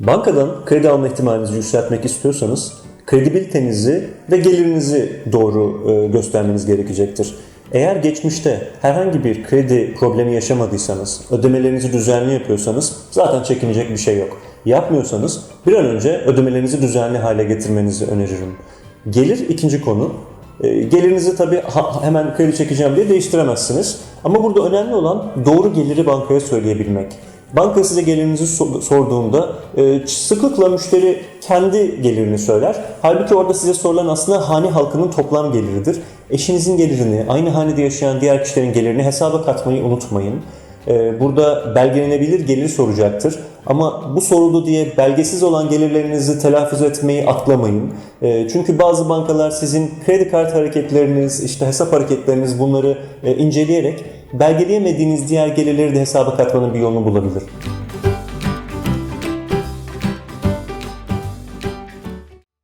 Bankadan kredi alma ihtimalinizi yükseltmek istiyorsanız kredibilitenizi ve gelirinizi doğru e, göstermeniz gerekecektir. Eğer geçmişte herhangi bir kredi problemi yaşamadıysanız, ödemelerinizi düzenli yapıyorsanız zaten çekinecek bir şey yok. Yapmıyorsanız bir an önce ödemelerinizi düzenli hale getirmenizi öneririm. Gelir ikinci konu. E, Gelirinizi tabii hemen kredi çekeceğim diye değiştiremezsiniz. Ama burada önemli olan doğru geliri bankaya söyleyebilmek. Banka size gelirinizi so- sorduğunda e, sıklıkla müşteri kendi gelirini söyler. Halbuki orada size sorulan aslında hane halkının toplam geliridir. Eşinizin gelirini, aynı hanede yaşayan diğer kişilerin gelirini hesaba katmayı unutmayın. E, Burada belgelenebilir gelir soracaktır. Ama bu soruldu diye belgesiz olan gelirlerinizi telaffuz etmeyi atlamayın. E, Çünkü bazı bankalar sizin kredi kart hareketleriniz, işte hesap hareketleriniz bunları e, inceleyerek belgeleyemediğiniz diğer gelirleri de hesaba katmanın bir yolunu bulabilir.